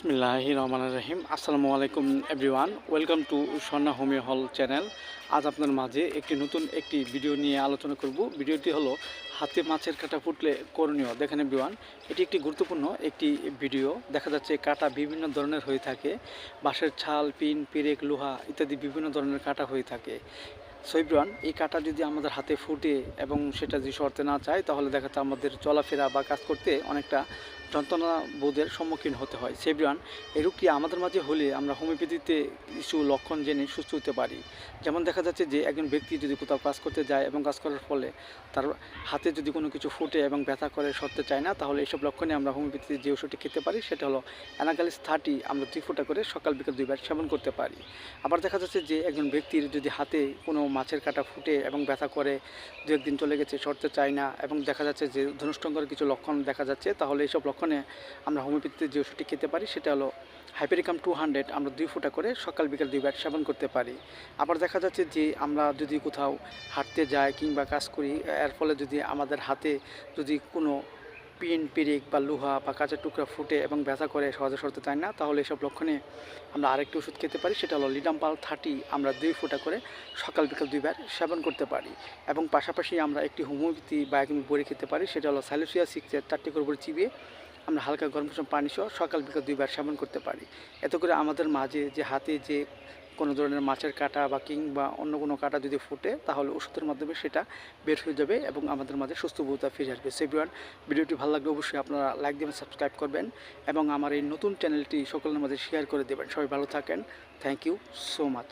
বিসমিল্লাহ রহমান রহিম আসসালামু আলাইকুম, everyone. Welcome to Swarna homeo hall channel. আজ আপনার মাঝে একটি নতুন একটি ভিডিও নিয়ে আলোচনা করব। ভিডিওটি হলো হাতে মাছের কাটা ফুটলে করণীয়। দেখেন, এভরিওয়ান, এটি একটি গুরুত্বপূর্ণ একটি ভিডিও। দেখা যাচ্ছে কাটা বিভিন্ন ধরনের হয়ে থাকে। বাঁশের ছাল, পিন, পেরেক, লোহা ইত্যাদি বিভিন্ন ধরনের কাটা হয়ে থাকে। সৈব্রান, এই কাটা যদি আমাদের হাতে ফুটে এবং সেটা যদি সরতে না চায়, তাহলে দেখা যাচ্ছে আমাদের চলাফেরা বা কাজ করতে অনেকটা যন্ত্রণা বোধের সম্মুখীন হতে হয়। সেব্রান, এই রোগটি আমাদের মাঝে হলে আমরা হোমিওপ্যাথিতে কিছু লক্ষণ জেনে সুস্থ হতে পারি। যেমন দেখা যাচ্ছে যে একজন ব্যক্তি যদি কোথাও কাজ করতে যায় এবং কাজ করার ফলে তার হাতে যদি কোনো কিছু ফুটে এবং ব্যথা করে, সরতে চায় না, তাহলে এইসব লক্ষণে আমরা হোমিওপ্যাথিতে যে ওষুধটি খেতে পারি, সেটা হলো অ্যানাগালিস থার্টি, আমরা দুই ফোঁটা করে সকাল বিকাল দুইবার সেবন করতে পারি। আবার দেখা যাচ্ছে যে একজন ব্যক্তির যদি হাতে কোনো মাছের কাটা ফুটে এবং ব্যথা করে, দু একদিন চলে গেছে, সরতে চায় না এবং দেখা যাচ্ছে যে ধনুষ্টঙ্গের কিছু লক্ষণ দেখা যাচ্ছে, তাহলে এইসব লক্ষণে আমরা হোমিওপ্যাথিতে যে ওষুধটি খেতে পারি সেটা হলো হাইপেরিকাম টু হান্ড্রেড আমরা দুই ফোঁটা করে সকাল বিকাল দুইবার সেবন করতে পারি। আবার দেখা যাচ্ছে যে আমরা যদি কোথাও হাঁটতে যাই কিংবা কাজ করি, এর ফলে যদি আমাদের হাতে যদি কোনো পিন, পেরেক বা লোহা বা কাঁচের টুকরা ফুটে এবং ব্যথা করে সহজে সরতে চায় না, তাহলে এসব লক্ষণে আমরা আরেকটি ওষুধ খেতে পারি, সেটা হলো লিডাম্পাল থার্টি। আমরা দুই ফোঁটা করে সকাল বিকাল দুইবার সেবন করতে পারি এবং পাশাপাশি আমরা একটি হোমিওপ্যাথি বা একদম বড়ি খেতে পারি, সেটা হলো স্যালোসিয়া সিক্সের চারটি করে উপরে চিবিয়ে আমরা হালকা গরম গরম পানি সহ সকাল বিকাল দুইবার সেবন করতে পারি। এত করে আমাদের মাঝে যে হাতে যে কোনো ধরনের মাছের কাটা বা কিংবা অন্য কোনো কাটা যদি ফুটে, তাহলে ওষুধের মাধ্যমে সেটা বের হয়ে যাবে এবং আমাদের মাঝে সুস্থবোধতা ফিরে আসবে। সেভিওয়ান ভিডিওটি ভালো লাগলে অবশ্যই আপনারা লাইক দেবেন সাবস্ক্রাইব করবেন এবং আমার এই নতুন চ্যানেলটি সকলের মাঝে শেয়ার করে দেবেন। সবাই ভালো থাকেন। Thank you so much